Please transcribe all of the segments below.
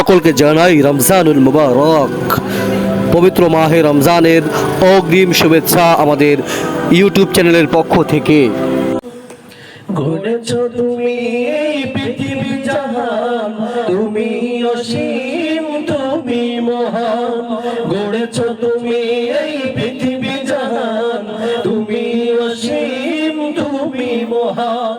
সকলকে জানাই রমজানুল মুবারক। পবিত্র মাহে রমজানের অগ্রিম শুভেচ্ছা আমাদের ইউটিউব চ্যানেলের পক্ষ থেকে। তুমি পৃথিবী জাহান, তুমি অসীম, তুমি মহান। তুমি এই পৃথিবী জাহান, তুমি অসীম, তুমি মহান।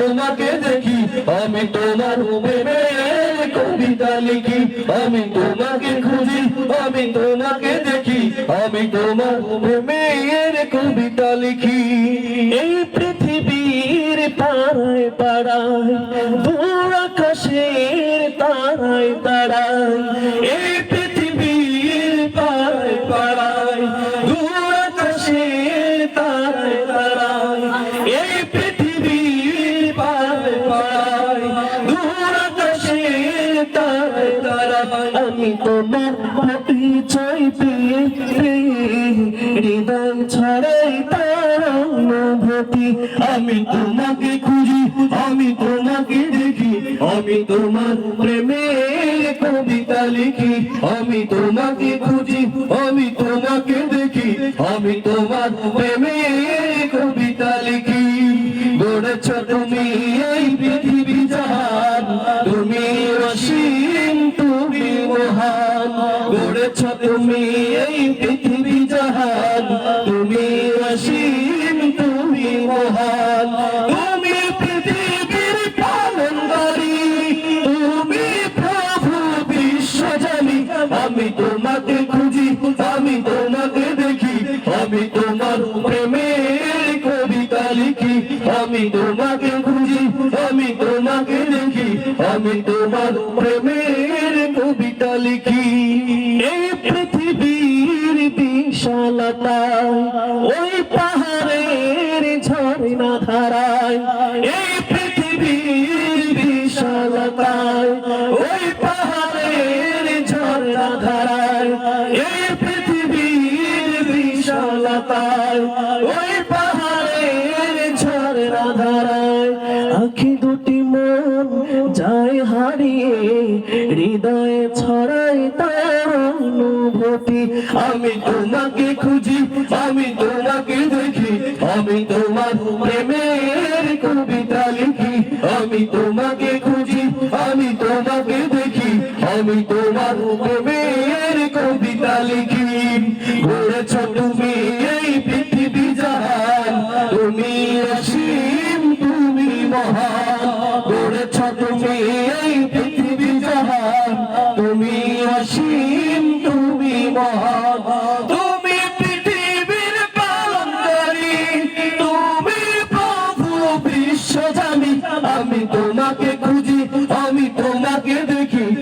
তোমাকে দেখি, আমি তোমার কবিতা লিখি। আমি তোমাকে খুঁজি, আমি তোমাকে দেখি, আমি তোমার প্রেমের কবিতা লিখি। এই পৃথিবীর পাড়ায় পাড়ায়, দূর আকাশের তারায় তারায়, এই পৃথিবীর পাড়ায় পাড়ায় আমি তোমার পরিচয় পেয়ে হৃদয় ছড়াই তার অনুভূতি আমি তোমাকে খুঁজি, আমি তোমাকে দেখি, আমি তোমার প্রেমের কবিতা লিখি। আমি তোমাকে খুঁজি, আমি তোমাকে দেখি, আমি তোমার প্রেমের কবিতা লিখি। গড়েছ তুমি এই পৃথিবী। গড়েছ তুমি এই পৃথিবী জাহান, তুমি অসীম, তুমি মহান। তুমি পৃথিবীর তুমি প্রভু আমি তোমাকে খুঁজি, আমি তোমাকে দেখি, আমি তোমার প্রেমের কবিতা লিখি। আমি তোমাকে খুঁজি, আমি তোমাকে দেখি, আমি তোমার প্রেমের কবিতা লিখি। বিশালতায় ওই পাহাড়ের ঝর্ণা ধারায়, এই পৃথিবীর বিশালতায়, ওই পাহাড়ের ঝর্ণা ধারায়, এই পৃথিবীর বিশালতায়, ওই পাহাড়ের ঝর্ণা ধারায়, আখি দুটি মন যায় হারিয়ে, হৃদয়ে ছড়াই অনুভূতি আমি তোমাকে খুঁজি, আমি তোমাকে দেখি। আমি তোমার প্রেমের কবিতা লিখি। আমি তোমাকে খুঁজি, আমি তোমাকে দেখি। আমি তোমার প্রেমের কবিতা লিখি। ঘুরেছ তুমি এই পৃথিবী জাহান। তুমি অসীম, তুমি মহান। গড়েছ তুমি এই পৃথিবী জাহান। তুমি অসীম